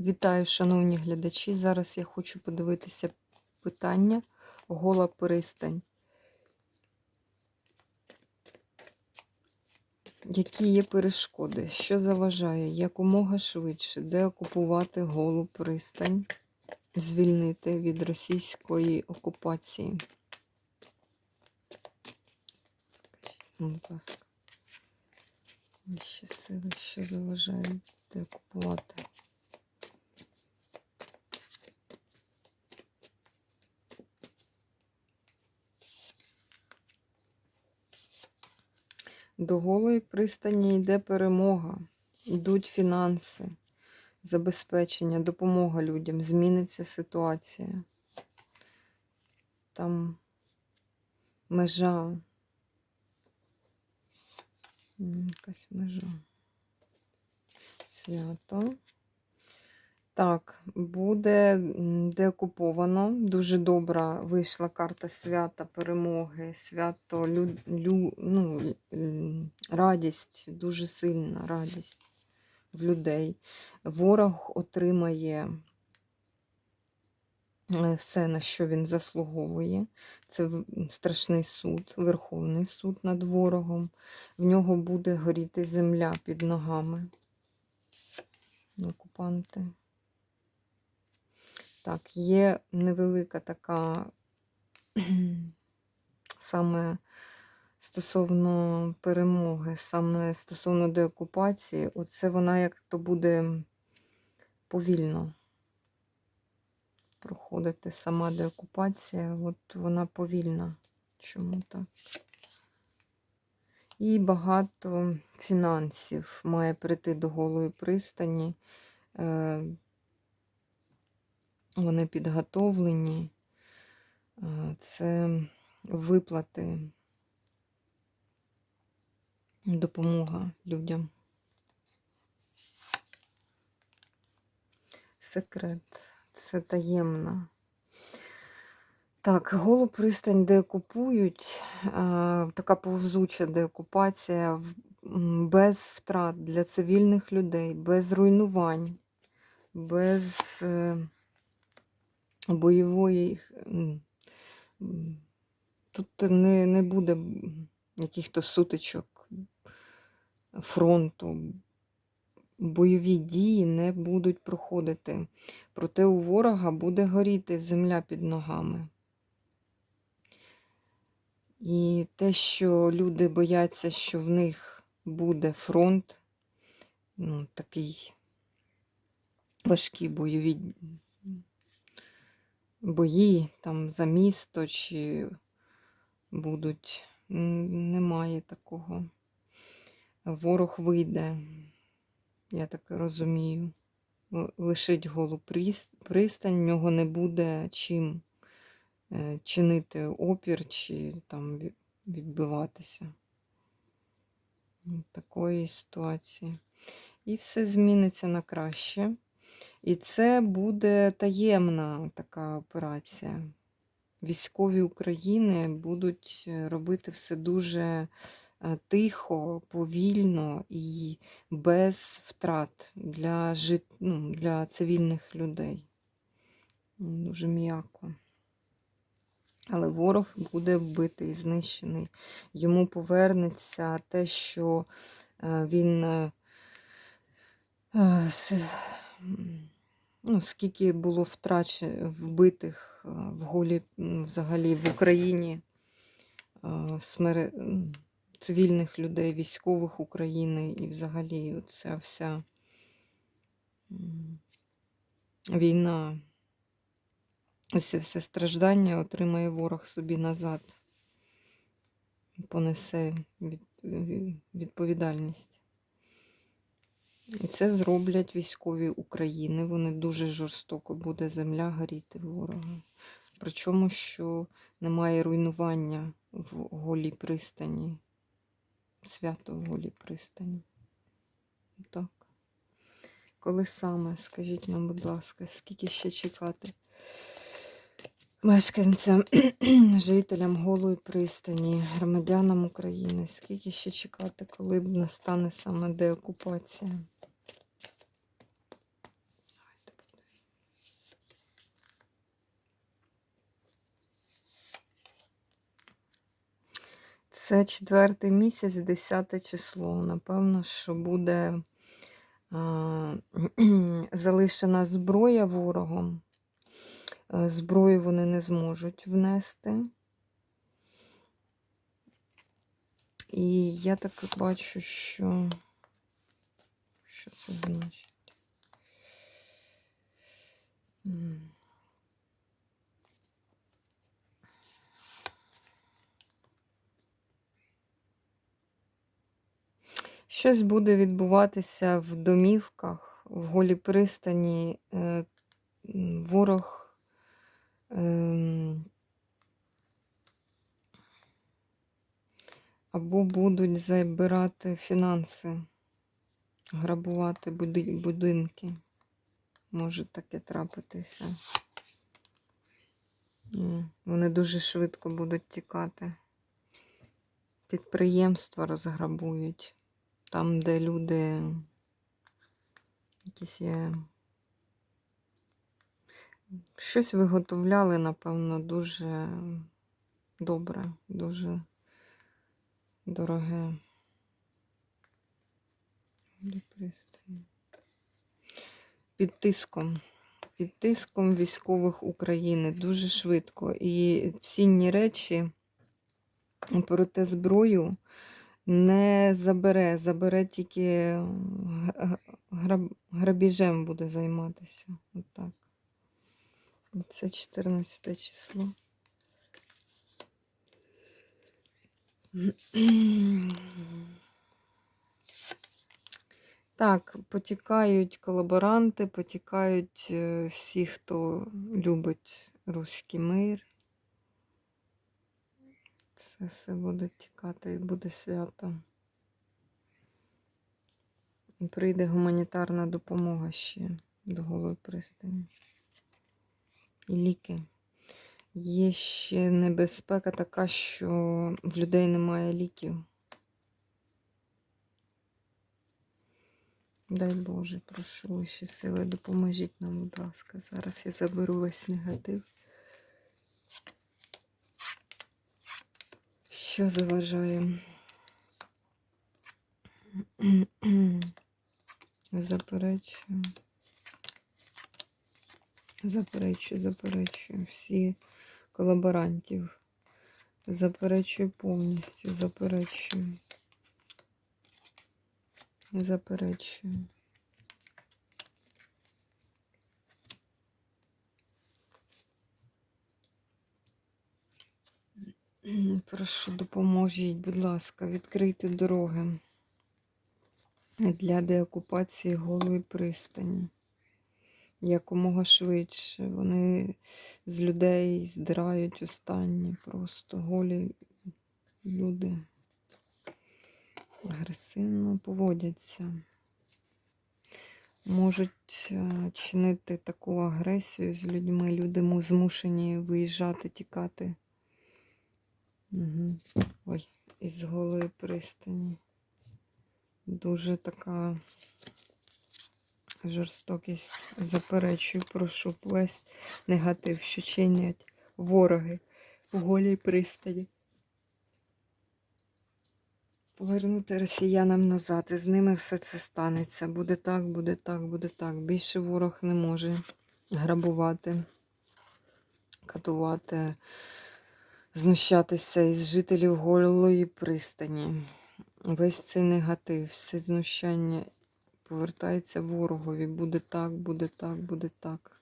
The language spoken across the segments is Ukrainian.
Вітаю, шановні глядачі. Зараз я хочу подивитися питання гола пристань. Які є перешкоди? Що заважає якомога швидше деокупувати голу пристань, звільнити від російської окупації? Будь ласка. Вищі сили, що заважають деокупувати? До голої пристані йде перемога, йдуть фінанси, забезпечення, допомога людям, зміниться ситуація. Там межа. Якась межа. Свято. Так, буде деокуповано. Дуже добра вийшла карта свята перемоги, свято лю, лю, ну, радість, дуже сильна радість в людей. Ворог отримає е, все, на що він заслуговує. Це страшний суд, Верховний суд над ворогом. В нього буде горіти земля під ногами. Окупанти. Так, є невелика така саме стосовно перемоги, саме стосовно деокупації, оце вона як то буде повільно проходити сама деокупація, от вона повільна. Чому так? І багато фінансів має прийти до голої пристані. Вони підготовлені. Е, Це виплати, допомога людям. Секрет. Це таємно. Так, голу пристань деокупують. е, Така повзуча деокупація без втрат для цивільних людей, без руйнувань, без е, бойової. Тут не, не буде яких-то сутичок фронту. Бойові дії не будуть проходити. Проте у ворога буде горіти земля під ногами. І те, що люди бояться, що в них буде фронт, ну, такий важкі бойові бої там за місто, чи будуть, немає такого. Ворог вийде, я так розумію. Лишить голу пристань, в нього не буде чим е, чинити опір чи там відбиватися. Такої ситуації. І все зміниться на краще. І це буде таємна така операція. Військові України будуть е, робити все дуже е, тихо, повільно і без втрат для, жит... ну, для цивільних людей. Дуже м'яко. Але ворог буде вбитий, знищений. Йому повернеться те, що е, він ну, скільки було втрачено вбитих е, в голі взагалі в Україні е, м, цивільних людей, військових України і взагалі ця вся війна. Ось все страждання отримає ворог собі назад, понесе від, відповідальність. І це зроблять військові України. Вони дуже жорстоко буде земля горіти ворога. Причому, що немає руйнування в голій пристані, свято в голій пристані. Так. Коли саме, скажіть нам, будь ласка, скільки ще чекати? Мешканцям, жителям голої пристані, громадянам України, скільки ще чекати, коли б настане саме деокупація? Це четвертий місяць, 10 число. Напевно, що буде а, залишена зброя ворогом. Е, Зброю вони не зможуть внести. І я так бачу, що. Що це значить? Щось буде відбуватися в домівках, в голій пристані. Е, Ворог ем, або будуть забирати фінанси, грабувати будинки. Може таке трапитися. Вони дуже швидко будуть тікати. Підприємства розграбують. Там, де люди якісь є. Щось виготовляли, напевно, дуже добре, дуже дороге. Під тиском. Під тиском військових України дуже швидко. І цінні речі, проте зброю не забере, забере тільки граб, грабіжем буде займатися. Отак. Це 14 число. Так, потікають колаборанти, потікають е, всі, хто любить руський мир. Це все буде тікати і буде свято. І прийде гуманітарна допомога ще до голої пристані. І ліки. Є ще небезпека така, що в людей немає ліків. Дай Боже, прошу вищі сили, допоможіть нам, будь ласка. Зараз я заберу весь негатив. Що заважає? Заперечую. Заперечую, заперечую всі колаборантів. Заперечую повністю, заперечую. Заперечую. Прошу, допоможіть, будь ласка, відкрийте дороги для деокупації голої пристані. Якомога швидше. Вони з людей здирають останні просто голі люди агресивно поводяться. Можуть е, чинити таку агресію з людьми. Люди змушені виїжджати, тікати. Угу. Ой, із голої пристані. Дуже така жорстокість. Заперечую, прошу весь негатив, що чинять вороги в голій пристані. Повернути росіянам назад, і з ними все це станеться. Буде так, буде так, буде так. Більше ворог не може грабувати, катувати, знущатися із жителів голої пристані. Весь цей негатив, все знущання повертається ворогові. Буде так, буде так, буде так.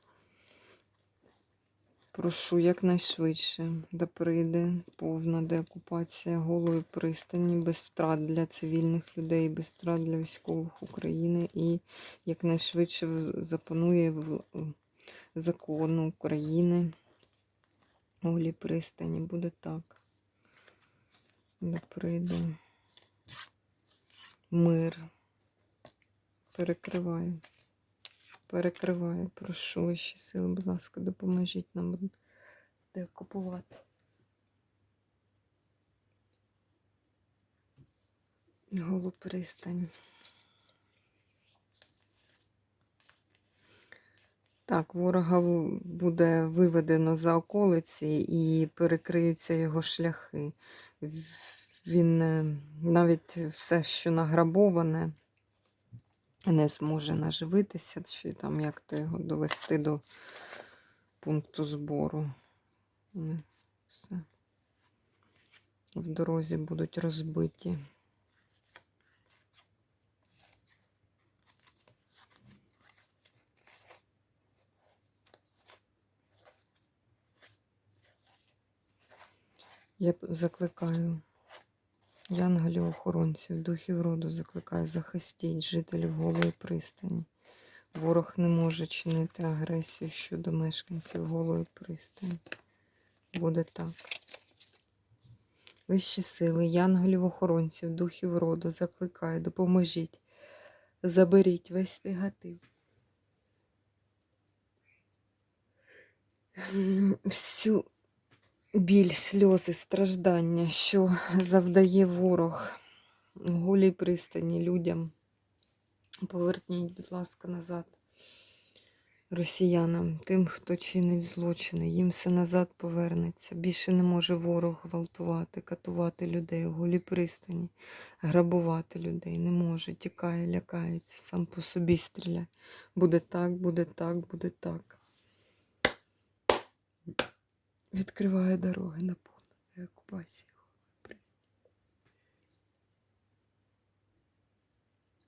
Прошу якнайшвидше, да прийде повна деокупація голої пристані, без втрат для цивільних людей, без втрат для військових України і якнайшвидше запанує в- в закон України. Голій пристані буде так. Да прийде мир. Перекриваю. Перекриваю. Прошу вищі сили, будь ласка, допоможіть нам де купувати. Голу пристань. Так, ворога буде виведено за околиці і перекриються його шляхи. Він е, навіть все, що награбоване, не зможе наживитися, чи там як то його довести до пункту збору. Все. В дорозі будуть розбиті. Я закликаю янголів охоронців, духів роду закликаю захистіть жителів голої пристані. Ворог не може чинити агресію щодо мешканців голої пристані. Буде так. Вищі сили, янголів охоронців, духів роду закликаю, допоможіть. Заберіть весь негатив. Всю біль, сльози, страждання, що завдає ворог голій пристані людям. Поверніть, будь ласка, назад росіянам, тим, хто чинить злочини, їм все назад повернеться. Більше не може ворог гвалтувати, катувати людей у голій пристані, грабувати людей. Не може, тікає, лякається, сам по собі стріляє. Буде так, буде так, буде так. Відкриває дороги на повну.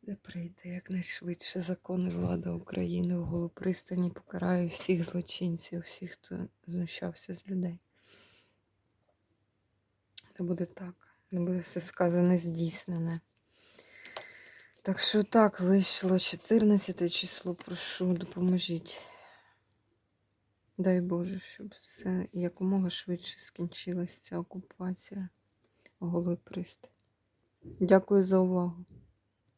Де прийде якнайшвидше закон і влада України в голопристані покарає всіх злочинців, всіх, хто знущався з людей. Це буде так. Не буде все сказане, здійснене. Так що так, вийшло 14 число, прошу, допоможіть. Дай Боже, щоб все якомога швидше скінчилася окупація голої пристань. Дякую за увагу.